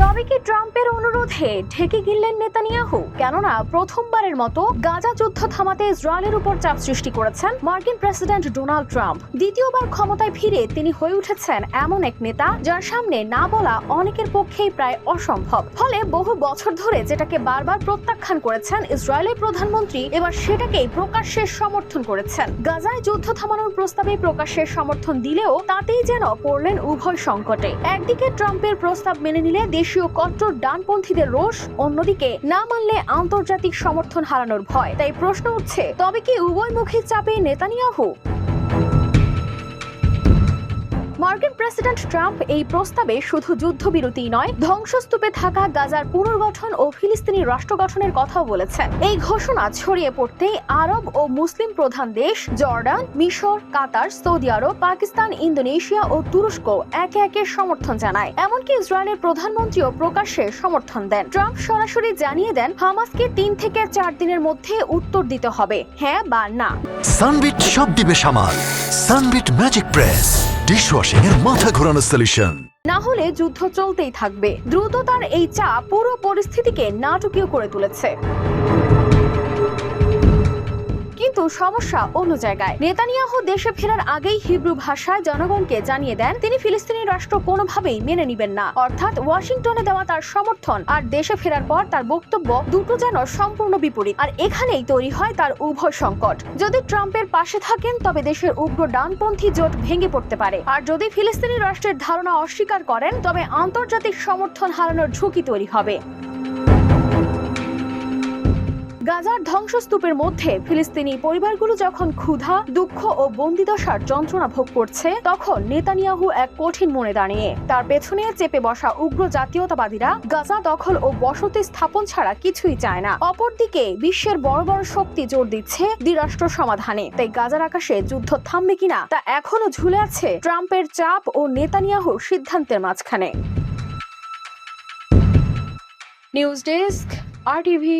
তবে কি ট্রাম্পের অনুরোধে ঢেকে গিললেন নেতানিয়াহু? কেননা প্রথমবারের মতো গাজা যুদ্ধ থামাতে ইসরায়েলের উপর চাপ সৃষ্টি করেছেন মার্কিন প্রেসিডেন্ট ডোনাল্ড ট্রাম্প। দ্বিতীয়বার ক্ষমতায় ফিরে তিনি হয়ে উঠেছেন এমন এক নেতা যার সামনে না বলা অনেকের পক্ষেই প্রায় অসম্ভব। ফলে বহু বছর ধরে যেটাকে বারবার প্রত্যাখ্যান করেছেন ইসরায়েলের প্রধানমন্ত্রী, এবার সেটাকেই প্রকাশ্যে সমর্থন করেছেন। গাজায় যুদ্ধ থামানোর প্রস্তাবে প্রকাশ্যে সমর্থন দিলেও তাতেই যেন পড়লেন উভয় সংকটে। একদিকে ট্রাম্পের প্রস্তাব মেনে নিলে দেশীয় কট্টর ডানপন্থীদের রোষ অন্যদিকে না মানলে আন্তর্জাতিক সমর্থন হারানোর ভয়। তাই প্রশ্ন উঠছে, তবে কি উভয়মুখী চাপে নেতানিয়াহু? মার্কিন প্রেসিডেন্ট ট্রাম্প এই প্রস্তাবে শুধু যুদ্ধবিরতি নয়, ধ্বংসস্তূপে থাকা গাজার পুনর্গঠন ও ফিলিস্তিনি রাষ্ট্র গঠনের কথাও বলেছেন। এই ঘোষণা ছড়িয়ে পড়তেই আরব ও মুসলিম প্রধান দেশ জর্ডান, মিশর, কাতার, সৌদি আরব, পাকিস্তান, ইন্দোনেশিয়া ও তুরস্ক একে একে সমর্থন জানায়। এমনকি ইসরায়েলের প্রধানমন্ত্রীও প্রকাশ্যে সমর্থন দেন। ট্রাম্প সরাসরি জানিয়ে দেন, হামাসকে তিন থেকে চার দিনের মধ্যে উত্তর দিতে হবে হ্যাঁ বা না। সানবিট সব দিবে সামাল। Sunbit magic press. ডিশওয়াশিং এর মাথা ঘোরানো সলিউশন না হলে যুদ্ধ চলতেই থাকবে। দ্রুত তার এই চাপ পুরো পরিস্থিতিকে নাটকীয় করে তুলেছে। কিন্তু সমস্যা অন্য জায়গায়। নেতানিয়াহু দেশে ফেরার আগেই হিব্রু ভাষায় জনগণকে জানিয়ে দেন, তিনি ফিলিস্তিনি রাষ্ট্র কোনোভাবেই মেনে নিবেন না। অর্থাৎ ওয়াশিংটনে দেওয়া তার সমর্থন, আর দেশে ফেরার পর তার বক্তব্য দুটো যেন সম্পূর্ণ বিপরীত। আর এখানেই তৈরি হয় তার উভয় সংকট। যদি ট্রাম্পের পাশে থাকেন, তবে দেশের উগ্র ডানপন্থী জোট ভেঙে পড়তে পারে। আর যদি ফিলিস্তিনি রাষ্ট্রের ধারণা অস্বীকার করেন, তবে আন্তর্জাতিক সমর্থন হারানোর ঝুঁকি তৈরি হবে। গাজার ধ্বংসস্তূপের মধ্যে ফিলিস্তিনি পরিবারগুলো যখন ক্ষুধা, দুঃখ ও বন্দিদশার যন্ত্রণা ভোগ করছে, তখন নেতানিয়াহু এক কঠিন মনে দাঁড়িয়ে। তার পেছনে চেপে বসা উগ্র জাতীয়তাবাদীরা গাজা দখল ও বসতি স্থাপন ছাড়া কিছুই চায় না। অপরদিকে বিশ্বের বড় বড় শক্তি জোর দিচ্ছে দ্বিরাষ্ট্র সমাধানে। তাই গাজার আকাশে যুদ্ধ থামবে কিনা, তা এখনও ঝুলে আছে ট্রাম্পের চাপ ও নেতানিয়াহুর সিদ্ধান্তের মাঝখানে। নিউজ ডেস্ক, আর টিভি